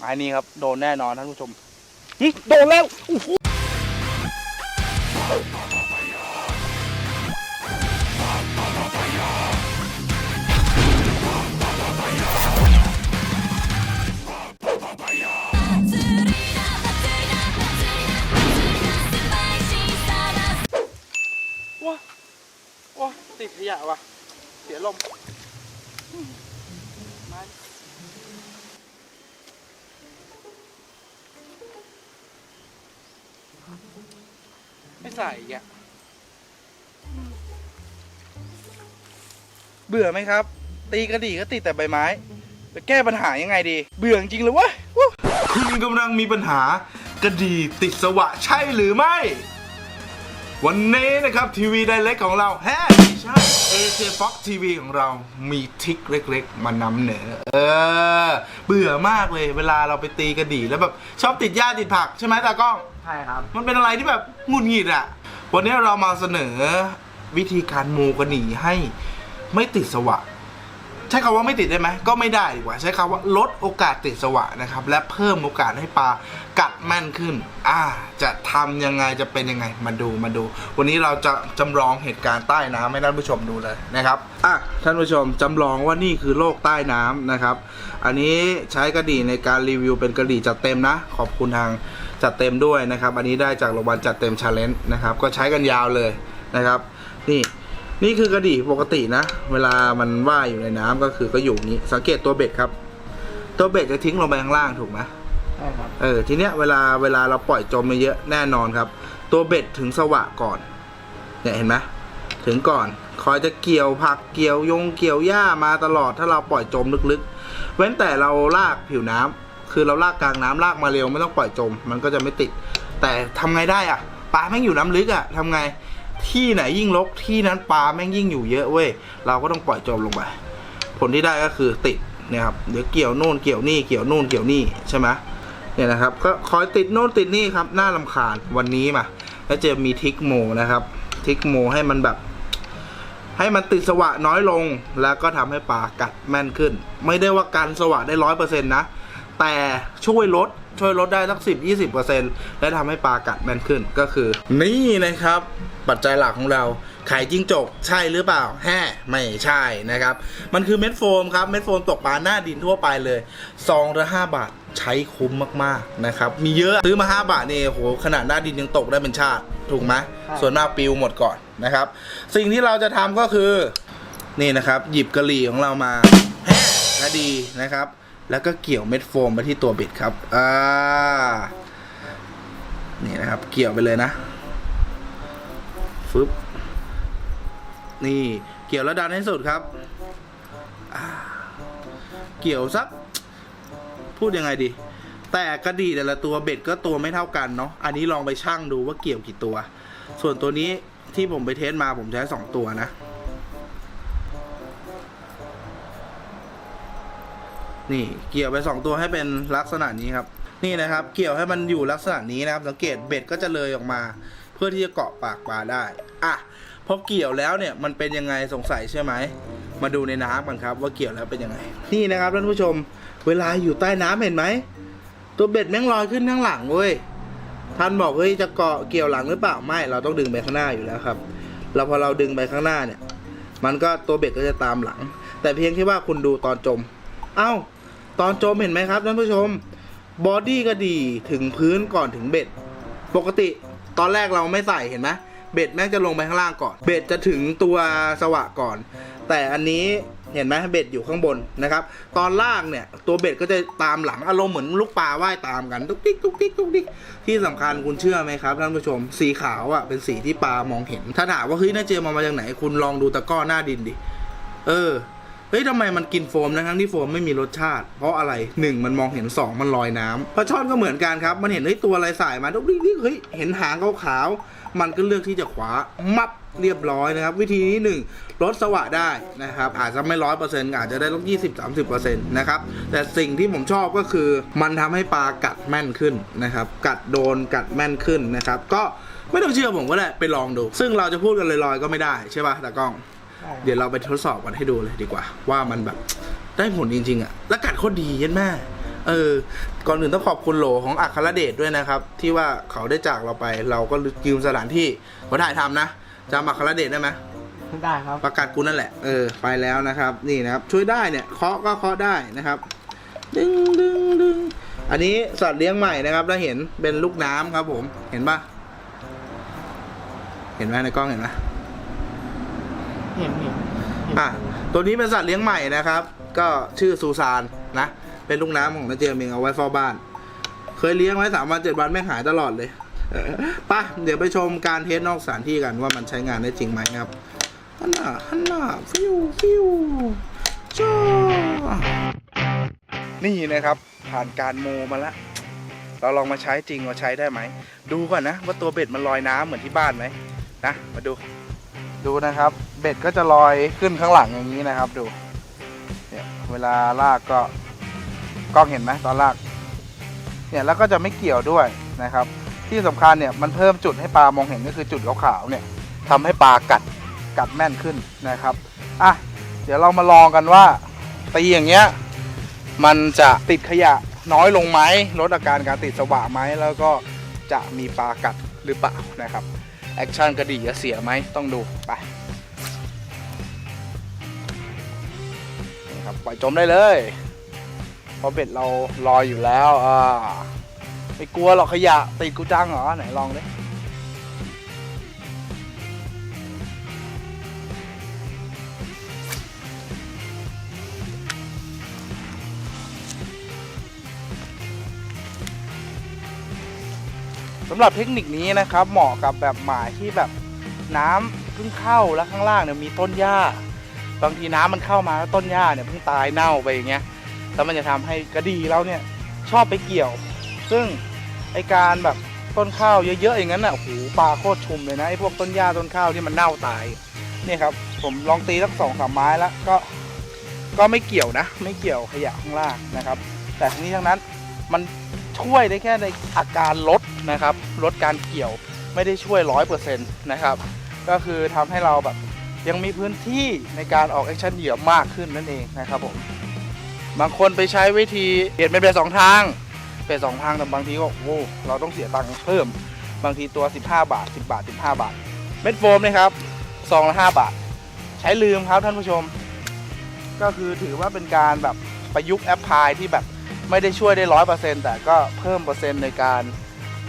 ไม้นี้ครับ โดนแน่นอนท่านผู้ชมหึโดนแล้วโอ้โหว้าว้าติดขยะว่ะ เสียลมมา ใส่อะเบื่อไหมครับ ตีกระดี่ก็ติดแต่ใบไม้จะแก้ปัญหายังไงดี เบื่อจริงเลยวะคุณกำลังมีปัญหากระดีติดสวะใช่หรือไม่ วันนี้นะครับทีวีไดเล็กของเราแฮ่ไม่ใช่ AC Fox TV ของเรามีทริคเล็กๆ มานำเหนือเออ เบื่อมากเลยเวลาเราไปตีกระดี่แล้วแบบ ชอบติดหญ้าติดผักใช่ไหมตากล้อง ช่ครับ มันเป็นอะไรที่แบบหงุดหงิดอะ วันนี้เรามาเสนอวิธีการโมกระหนีให้ไม่ติดสวะ ใช้คำว่าไม่ติดได้ไหม ก็ไม่ได้ดีกว่า ใช้คำว่าลดโอกาสติดสวะนะครับ และเพิ่มโอกาสให้ปลากัดแม่นขึ้น อ่า จะทำยังไงจะเป็นยังไง มาดูมาดู วันนี้เราจะจำลองเหตุการณ์ใต้น้ำให้ท่านผู้ชมดูเลยนะครับ อะท่านผู้ชมจำลองว่านี่คือโลกใต้น้ำนะครับ อันนี้ใช้กระดี่ในการรีวิวเป็นกระดี่จัดเต็มนะ ขอบคุณทาง จัดเต็มด้วยนะครับ อันนี้ได้จากโรงพยาบาลจัดเต็มชาเลนจ์นะครับ ก็ใช้กันยาวเลยนะครับ นี่นี่คือกระดี่ปกตินะ เวลามันว่ายอยู่ในน้ำก็คือก็อยู่อย่างนี้ สังเกตตัวเบ็ดครับ ตัวเบ็ดจะทิ้งลงไปข้างล่างถูกไหมใช่ครับเออทีเนี้ยเวลาเวลาเราปล่อยจมไปเยอะแน่นอนครับ ตัวเบ็ดถึงสวะก่อน เนี่ยเห็นไหมถึงก่อนคอยจะเกี่ยวผักเกี่ยวยงเกี่ยวหญ้ามาตลอดถ้าเราปล่อยจมลึกๆ เว้นแต่เราลากผิวน้ำ คือเราลากกลางน้ำลากมาเร็วไม่ต้องปล่อยจม มันก็จะไม่ติด แต่ทำไงได้อะปลาแม่งอยู่น้ำลึกอะทำไงที่ไหนยิ่งรกที่นั้นปลาแม่งยิ่งอยู่เยอะเว้ยเราก็ต้องปล่อยจมลงไปผลที่ได้ก็คือติดเนี่ยครับเดี๋ยวเกี่ยวโน่นเกี่ยวนี่เกี่ยวโน่นเกี่ยวนี่ใช่ไหมเนี่ยนะครับก็คอยติดโน่นติดนี่ครับน่าลำคาญวันนี้มาแล้วจะมีทิกโมนะครับทิกโมให้มันแบบ ให้มันติดสวะน้อยลงแล้วก็ทำให้ปลากัดแม่นขึ้น ไม่ได้ว่ากันสวะได้ร้อยเปอร์เซ็นต์นะ แต่ช่วยลดช่วยลดได้สักสิบยี่สิบเปอร์เซ็นต์และทำให้ปลากัดแม่นขึ้นก็คือ นี่นะครับ ปัจจัยหลักของเราไข่จิ้งจกใช่หรือเปล่าแฮ่ไม่ใช่นะครับ มันคือเม็ดโฟมครับ เม็ดโฟมตกปลาหน้าดินทั่วไปเลยซองละห้าบาทใช้คุ้มมากๆนะครับ มีเยอะซื้อมา 5 บาทนี่โหขนาดหน้าดินยังตกได้เป็นชาติ ถูกไหมส่วนมากปิวหมดก่อนนะครับ สิ่งที่เราจะทำก็คือ นี่นะครับ หยิบกะหรี่ของเรามาแฮ่และดีนะครับ แล้วก็เกี่ยวเม็ดโฟมไปที่ตัวเบ็ดครับ อ่า นี่นะครับ เกี่ยวไปเลยนะ ฟึบ นี่เกี่ยวแล้วดันให้สุดครับ เกี่ยวสัก พูดยังไงดี แต่กระดี่แต่ละตัวเบ็ดก็ตัวไม่เท่ากันเนาะ อันนี้ลองไปชั่งดูว่าเกี่ยวกี่ตัว ส่วนตัวนี้ที่ผมไปเทสมาผมใช้สองตัวนะ นี่เกี่ยวไปสองตัวให้เป็นลักษณะนี้ครับ นี่นะครับ เกี่ยวให้มันอยู่ลักษณะนี้นะครับ สังเกตเบ็ดก็จะเลยออกมา เพื่อที่จะเกาะปากปลาได้อะพอเกี่ยวแล้วเนี่ยมันเป็นยังไงสงสัยใช่ไหมมาดูในน้ำกันครับ ว่าเกี่ยวแล้วเป็นยังไง นี่นะครับท่านผู้ชม เวลาอยู่ใต้น้ำเห็นไหมตัวเบ็ดแม่งลอยขึ้นข้างหลังเว้ยท่านบอกเฮ้ยจะเกาะเกี่ยวหลังหรือเปล่าไม่ เราต้องดึงไปข้างหน้าอยู่แล้วครับเราพอเราดึงไปข้างหน้าเนี่ย มันก็ตัวเบ็ดก็จะตามหลัง แต่เพียงแค่ว่าคุณดูตอนจม เอ้า ตอนจมเห็นไหมครับท่านผู้ชมบอดี้ก็ดีถึงพื้นก่อนถึงเบ็ด ปกติตอนแรกเราไม่ใส่เห็นไหมเบ็ดแม่งจะลงไปข้างล่างก่อน เบ็ดจะถึงตัวสวะก่อน แต่อันนี้เห็นไหมเบ็ดอยู่ข้างบนนะครับ ตอนล่างเนี่ยตัวเบ็ดก็จะตามหลังอารมณ์เหมือนลูกปลาว่ายตามกันตุ๊กติ๊กตุ๊กติ๊กตุ๊กติ๊กที่สำคัญคุณเชื่อไหมครับท่านผู้ชม สีขาวอะเป็นสีที่ปลามองเห็น ถ้าถามว่าเฮ้ยน่าเจมามาจากไหน คุณลองดูตะก้อหน้าดินดิ เออ เฮ้ยทำไมมันกินโฟมนะทั้งที่โฟมไม่มีรสชาติ เพราะอะไรหนึ่งมันมองเห็นสองมันลอยน้ำปลาช่อนก็เหมือนกันครับ มันเห็นเฮ้ยตัวอะไรสายมาดุ๊กดิ๊กเฮ้ยเห็นหางขาวๆมันก็เลือกที่จะขวามับเรียบร้อยนะครับ วิธีนี้หนึ่งลดสวะได้นะครับ อาจจะไม่ร้อยเปอร์เซ็นต์อาจจะได้ลบยี่สิบสามสิบเปอร์เซ็นต์นะครับ แต่สิ่งที่ผมชอบก็คือมันทำให้ปลากัดแม่นขึ้นนะครับ กัดโดนกัดแม่นขึ้นนะครับ ก็ไม่ต้องเชื่อผมก็ได้ไปลองดู ซึ่งเราจะพูดกันลอยๆก็ไม่ได้ใช่ป่ะตากล้อง เดี๋ยวเราไปทดสอบกันให้ดูเลยดีกว่า ว่ามันแบบได้ผลจริง ๆอะแล้วกัดโคตรดีเย็นแม่เออ ก่อนอื่นต้องขอบคุณโหลของอัครเดชด้วยนะครับ ที่ว่าเขาได้จากเราไป เราก็ยืมสถานที่มาถ่ายทำนะจำอัครเดชได้ไหมได้ครับ ประกาศกูนั่นแหละ เออ ไปแล้วนะครับ นี่นะครับ ช่วยได้เนี่ย เคาะก็เคาะได้นะครับ ดึงดึงดึงอันนี้สัตว์เลี้ยงใหม่นะครับแล้วเห็นเป็นลูกน้ำครับผม เห็นปะเห็นไหมในกล้องเห็นไหม เห็นเห็นอะตัวนี้เป็นสัตว์เลี้ยงใหม่นะครับ ก็ชื่อซูซานนะ เป็นลูกน้ำของนาเจียมเองเอาไว้เฝ้าบ้าน เคยเลี้ยงไว้สามวันเจ็ดวันแม่หายตลอดเลยไปะเดี๋ยวไปชมการเทสนอกสถานที่กันว่ามันใช้งานได้จริงไหมนะครับฮันน่าฮันน่าฟิวฟิวจ้านี่นะครับ ผ่านการโมมาแล้วเราลองมาใช้จริงว่าใช้ได้ไหม ดูก่อนนะ ว่าตัวเบ็ดมันลอยน้ำเหมือนที่บ้านไหมนะ มาดู ดูนะครับ เบ็ดก็จะลอยขึ้นข้างหลังอย่างนี้นะครับดูเนี่ยเวลาลากก็กล้องเห็นไหมตอนลากเนี่ยแล้วก็จะไม่เกี่ยวด้วยนะครับ ที่สำคัญเนี่ยมันเพิ่มจุดให้ปลามองเห็นก็คือจุดขาวๆเนี่ยทำให้ปลากัดกัดแม่นขึ้นนะครับอะเดี๋ยวเรามาลองกันว่าตีอย่างเงี้ยมันจะติดขยะน้อยลงไหมลดอาการการติดสว่าไหมแล้วก็จะมีปลากัดหรือเปล่านะครับแอคชั่นกระดี่จะเสียไหมต้องดูไป ปล่อยจมได้เลยเพราะเบ็ดเราลอยอยู่แล้วอ่าไม่กลัวหรอกขยะติดกูจังเหรอไหนลองดิสำหรับเทคนิคนี้นะครับเหมาะกับแบบหมายที่แบบน้ำเพิ่งเข้าแล้วข้างล่างเนี่ยมีต้นหญ้า บางทีน้ำมันเข้ามาแล้วต้นหญ้าเนี่ยเพิ่งตายเน่าไปอย่างเงี้ยแล้วมันจะทำให้กระดีเราเนี่ยชอบไปเกี่ยว ซึ่งไอการแบบต้นข้าวเยอะๆอย่างนั้นน่ะโอ้โหปลาโคตรชุมเลยนะไอพวกต้นหญ้าต้นข้าวที่มันเน่าตายเนี่ยครับ ผมลองตีสักสองสามไม้แล้วก็ก็ไม่เกี่ยวนะ ไม่เกี่ยวขยะข้างล่างนะครับ แต่ทั้งนี้ทั้งนั้นมันช่วยได้แค่ในอาการลดนะครับลดการเกี่ยวไม่ได้ช่วยร้อยเปอร์เซ็นต์นะครับ ก็คือทำให้เราแบบ ยังมีพื้นที่ในการออกแอคชั่นเหยื่อมากขึ้นนั่นเองนะครับผมบางคนไปใช้วิธีเปลี่ยนเป็นเบสสองทางเบสสองทางแต่บางทีก็โอ้เราต้องเสียตังค์เพิ่มบางทีตัว 15 บาท 10 บาท 15 บาท เม็ดโฟมนะครับซองละ5บาท ใช้ลืมครับท่านผู้ชม ก็คือถือว่าเป็นการแบบประยุกต์แอปพลายที่แบบไม่ได้ช่วยได้ร้อยเปอร์เซ็นต์แต่ก็เพิ่มเปอร์เซ็นต์ในการ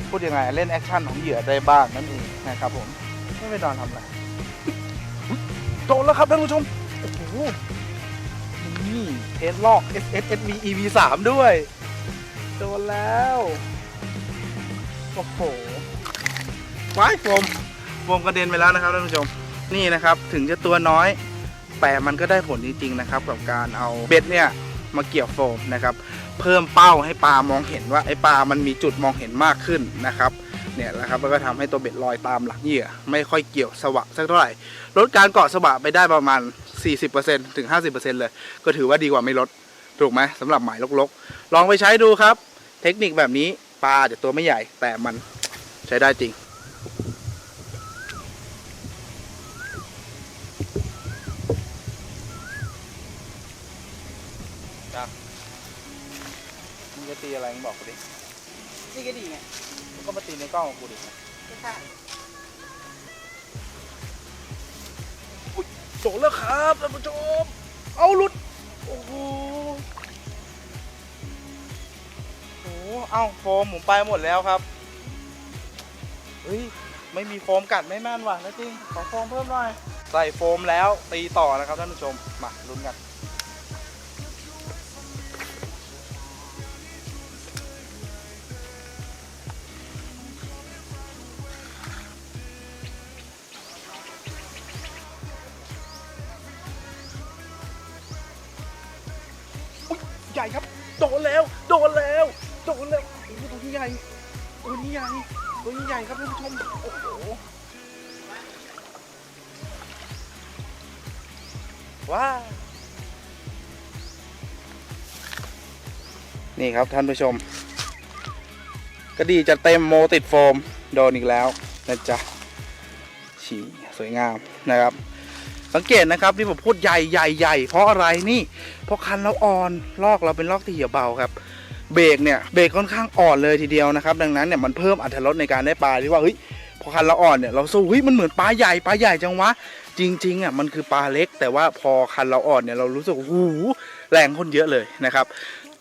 พูดยังไงเล่นแอคชั่นของเหยื่อได้บ้างนั่นเองนะครับผม ไม่ไปนอนทำอะไร ดนแล้วครับท่านผู้ชม โอ้โห นี่เทสลอก S S S V E V 3ด้วย โดนแล้ว โอ้โหว้ายโฟมโฟมกระเด็นไปแล้วนะครับท่านผู้ชม นี่นะครับถึงจะตัวน้อย แต่มันก็ได้ผลจริงๆนะครับ กับการเอาเบ็ดเนี่ยมาเกี่ยวโฟมนะครับ เพิ่มเป้าให้ปลามองเห็นว่าไอ้ปลามันมีจุดมองเห็นมากขึ้นนะครับ เนี่ยแหละครับแล้วก็ทำให้ตัวเบ็ดลอยตามหลักเหยื่อไม่ค่อยเกี่ยวสวะสักเท่าไหร่ลดการเกาะสวะไปได้ประมาณ 40%ถึง 50%เลย ก็ถือว่าดีกว่าไม่ลดถูกไหมสำหรับหมายลกๆ ลองไปใช้ดูครับ เทคนิคแบบนี้ปลาอาจจะตัวไม่ใหญ่แต่มันใช้ได้จริงมึงจะตีอะไรมึงบอกกูดินี่ก็ดีไง มึงก็มาตีในกล้องของกูดิไม่ใช่โดนแล้วครับท่านผู้ชม เอาหลุด โอ้โห โอ้โหเอ้าโฟมผมไปหมดแล้วครับ เฮ้ย ไม่มีโฟมกัดไม่แม่นว่ะนะจริง ขอโฟมเพิ่มหน่อย ใส่โฟมแล้วตีต่อนะครับท่านผู้ชม มาลุ้นกัน นแล้ว โดนแล้ว โดนแล้วโอ้โหตัวนี้ใหญ่ตัวนี้ใหญ่ตัวนี้ใหญ่ครับท่านผู้ชม โอ้โห ว้า นี่ครับท่านผู้ชม กระดีจะเต็มโมติดโฟม โดนอีกแล้วนะจ๊ะฉี่สวยงามนะครับ สังเกตนะครับที่ผมพูดใหญ่ใหญ่ใหญ่เพราะอะไรนี่เพราะคันเราอ่อนลอกเราเป็นลอกที่เหี่ยวเบาครับเบรกเนี่ยเบรกค่อนข้างอ่อนเลยทีเดียวนะครับ ดังนั้นเนี่ยมันเพิ่มอรรถรสในการได้ปลาที่ว่าเฮ้ยพอคันเราอ่อนเนี่ยเราสู้เฮ้ยมันเหมือนปลาใหญ่ปลาใหญ่จังวะจริงๆอะมันคือปลาเล็ก แต่ว่าพอคันเราอ่อนเนี่ยเรารู้สึกว่าหูแรงคนเยอะเลยนะครับ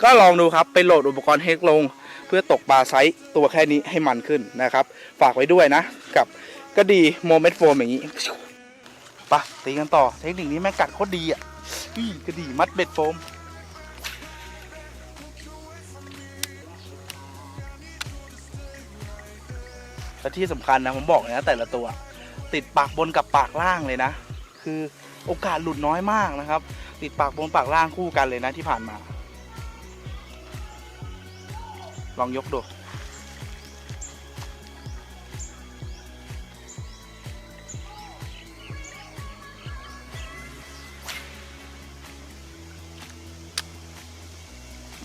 ก็ลองดูครับไปโหลดอุปกรณ์เฮกลง เพื่อตกปลาไซส์ตัวแค่นี้ให้มันขึ้นนะครับ ฝากไว้ด้วยนะ กับก็ดีโมเมนต์โฟมอย่างนี้ ปะตีกันต่อ เทคนิคนี้แม่งกัดโคตรดีอะอี้ก็ดีมัดเบ็ดโฟม และที่สำคัญนะ ผมบอกเลยนะแต่ละตัว ติดปากบนกับปากล่างเลยนะ คือโอกาสหลุดน้อยมากนะครับ ติดปากบนปากล่างคู่กันเลยนะที่ผ่านมา ลองยกดู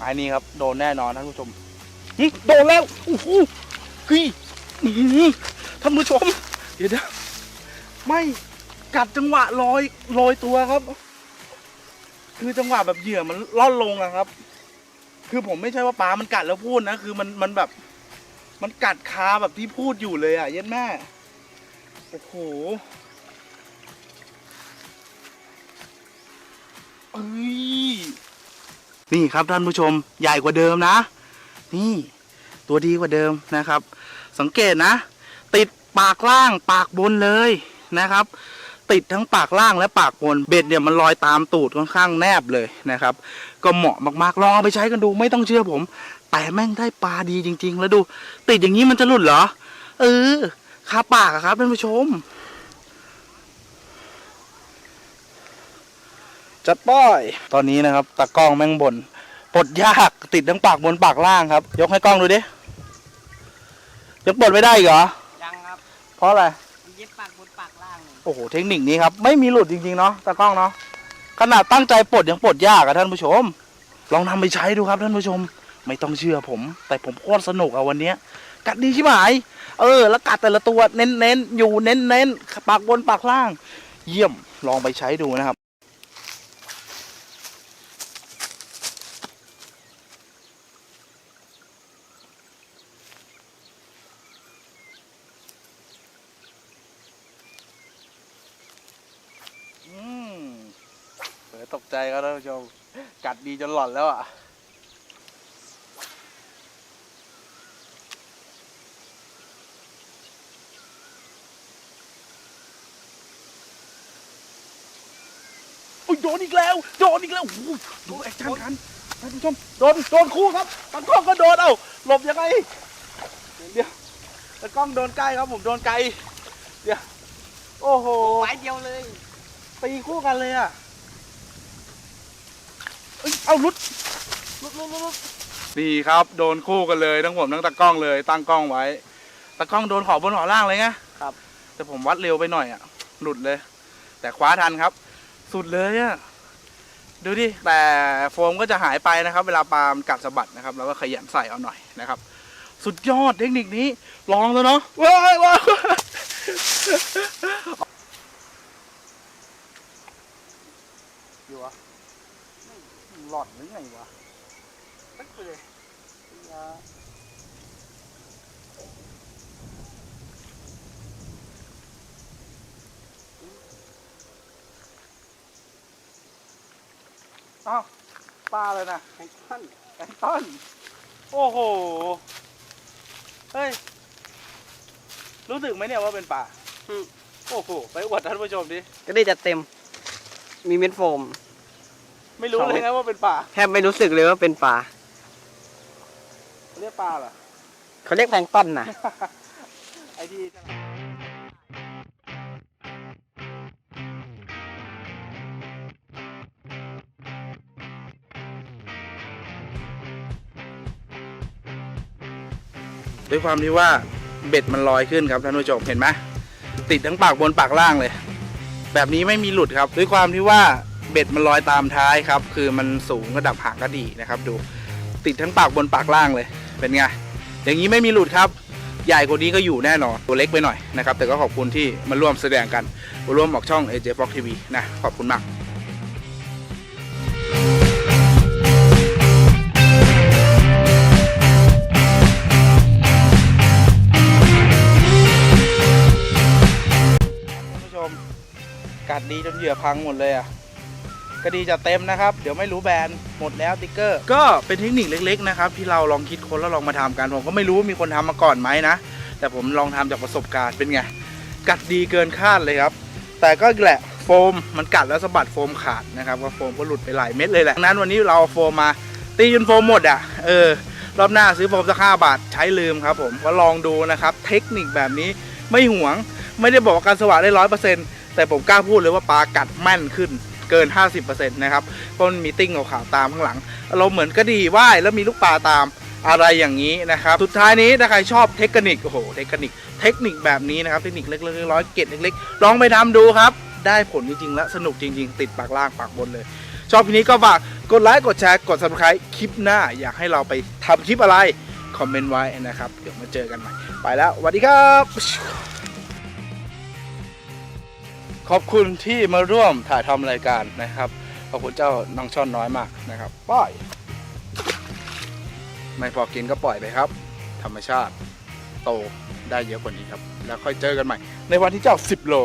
ไม้นี้ครับ โดนแน่นอนท่านผู้ชมโดนแล้วโอ้โหกี่ท่านผู้ชม เดี๋ยวนะไม่กัดจังหวะลอยลอยตัวครับ คือจังหวะแบบเหยื่อมันล่อนลงอะครับ คือผมไม่ใช่ว่าปลามันกัดแล้วพูดนะ คือมันมันแบบ มันกัดคาแบบที่พูดอยู่เลยอะเย็นแม่โอ้โหเอ้ย นี่ครับท่านผู้ชมใหญ่กว่าเดิมนะ นี่ ตัวดีกว่าเดิมนะครับ สังเกตนะ ติดปากล่างปากบนเลยนะครับ ติดทั้งปากล่างและปากบนเบ็ดเนี่ยมันลอยตามตูดค่อนข้างแนบเลยนะครับ ก็เหมาะมากๆลองเอาไปใช้กันดูไม่ต้องเชื่อผม แต่แม่งได้ปลาดีจริง ๆ แล้วดู ติดอย่างนี้มันจะหลุดเหรอเออคาปากอะครับท่านผู้ชม จัดป้อย ตอนนี้นะครับตากล้องแม่งบนปลดยากติดทั้งปากบนปากล่างครับ ยกให้กล้องดูดิยังปลดไม่ได้อีกเหรอยังครับเพราะอะไรมันเย็บปากบนปากล่างเลยโอ้โหเทคนิคนี้ครับไม่มีหลุดจริงๆเนาะตากล้องเนาะขนาดตั้งใจปลดยังปลดยากอะท่านผู้ชม ลองทำไปใช้ดูครับท่านผู้ชม ไม่ต้องเชื่อผม แต่ผมโคตรสนุกอะวันเนี้ยกัดดีชิบหายเออ แล้วกัดแต่ละตัวเน้นๆอยู่เน้นๆปากบนปากล่าง เยี่ยมลองไปใช้ดูนะครับ อืมเผลอตกใจครับท่านผู้ชม กั ดดีจนหล่อนแล้วอะ โอ้ยโดนอีกแล้ว โดนอีกแล้วโอ้โหดูแอคชั่นกันท่านผู้ชมโดนโดนคู่ครับตากล้องก็โดนเอ้าหลบยังไงเดี๋ยวตากล้องโดนใกล้ครับผมโดนไกลเดี๋ยวโอ้โหไม้เดียวเลยตีคู่กันเลยอะ เอ้ยเอาลุดลุดลุดลุดลุดนี่ครับ โดนคู่กันเลยทั้งผมทั้งตากล้องเลย ตั้งกล้องไว้ตากล้องโดนขอบนขอล่างเลยไงครับ แต่ผมวัดเร็วไปหน่อยอะ หลุดเลย แต่คว้าทันครับ สุดเลยอะดูดิ แต่โฟมก็จะหายไปนะครับ เวลาปลามันกัดสะบัดนะครับ แล้วก็ขยันใส่เอาหน่อยนะครับ สุดยอดเทคนิคนี้ ลองแล้วเนาะว้ายว้ายอยู่วะห ลอดหรือไงวะตึ๊กไปเลยยาอ้าวปลาเลยนะแข่งขันแอนตันโอ้โห เฮ้ย รู้สึกไหมเนี่ยว่าเป็นปลาอืมโอ้โห ไปอวดท่านผู้ชมดิ ก็ได้จะเต็ม มีเม็ดโฟม ไม่รู้เลยนะว่าเป็นปลาแทบไม่รู้สึกเลยว่าเป็นปลาเรียกปลาเหรอเขาเรียกแพลงก์ต้นนะไอที่ด้วยความที่ว่าเบ็ดมันลอยขึ้นครับท่านผู้ชมเห็นไหมติดทั้งปากบนปากล่างเลย แบบนี้ไม่มีหลุดครับ ด้วยความที่ว่า เบ็ดมันลอยตามท้ายครับ คือมันสูงระดับหางก็ดีนะครับ ดูติดทั้งปากบนปากล่างเลย เป็นไง อย่างนี้ไม่มีหลุดครับ ใหญ่กว่านี้ก็อยู่แน่นอน ตัวเล็กไปหน่อยนะครับ แต่ก็ขอบคุณที่มาร่วมแสดงกันมาร่วมออกช่อง AJ Fox TV นะ ขอบคุณมาก่ชมกัดดีจนเหยื่อพังหมดเลยอะ กระดีจะเต็มนะครับ เดี๋ยวไม่รู้แบรนด์หมดแล้วติ๊กเกอร์ ก็เป็นเทคนิคเล็กๆนะครับที่เราลองคิดค้นแล้วลองมาทำกันผมก็ไม่รู้ว่ามีคนทำมาก่อนไหมนะ แต่ผมลองทำจากประสบการณ์เป็นไง กัดดีเกินคาดเลยครับ แต่ก็แหละโฟมมันกัดแล้วสะบัดโฟมขาดนะครับก็โฟมก็หลุดไปหลายเม็ดเลยแหละดังนั้นวันนี้เราโฟมมาตีจนโฟมหมดอะเออรอบหน้าซื้อโฟมสักห้าบาทใช้ลืมครับผมก็ลองดูนะครับ เทคนิคแบบนี้ไม่หวง ไม่ได้บอกว่าการสว่างได้ร้อยเปอร์เซ็นต์แต่ผมกล้าพูดเลยว่าปลากัดแม่นขึ้น เกิน 50%นะครับเพราะมันมีติ้งขาวๆตามข้างหลังเราเหมือนกระดี่ว่ายแล้วมีลูกปลาตามอะไรอย่างนี้นะครับสุดท้ายนี้ถ้าใครชอบเทคนิคโอ้โหเทคนิคเทคนิคแบบนี้นะครับเทคนิคเล็กๆร้อยเกตเล็กๆลองไปทำดูครับ ได้ผลจริงๆ และสนุกจริง ๆ ติดปากล่างปากบนเลย ชอบคลิปนี้ก็ฝากกดไลค์กดแชร์กด subscribe คลิปหน้าอยากให้เราไปทำคลิปอะไร คอมเมนต์ไว้นะครับ เดี๋ยวมาเจอกันใหม่ ไปแล้วสวัสดีครับ ขอบคุณที่มาร่วมถ่ายทำรายการนะครับ ขอบคุณเจ้าน้องช่อนน้อยมากนะครับปล่อย ไม่พอกินก็ปล่อยไปครับ ธรรมชาติโตได้เยอะกว่านี้ครับ แล้วค่อยเจอกันใหม่ ในวันที่เจ้า 10 โล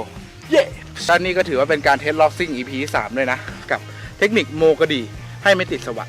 เย้ด้านนี้ก็ถือว่าเป็นการเทสล็อกซิ่ง EP 3 ด้วยนะ กับเทคนิคโมกระดีให้ไม่ติดสวะ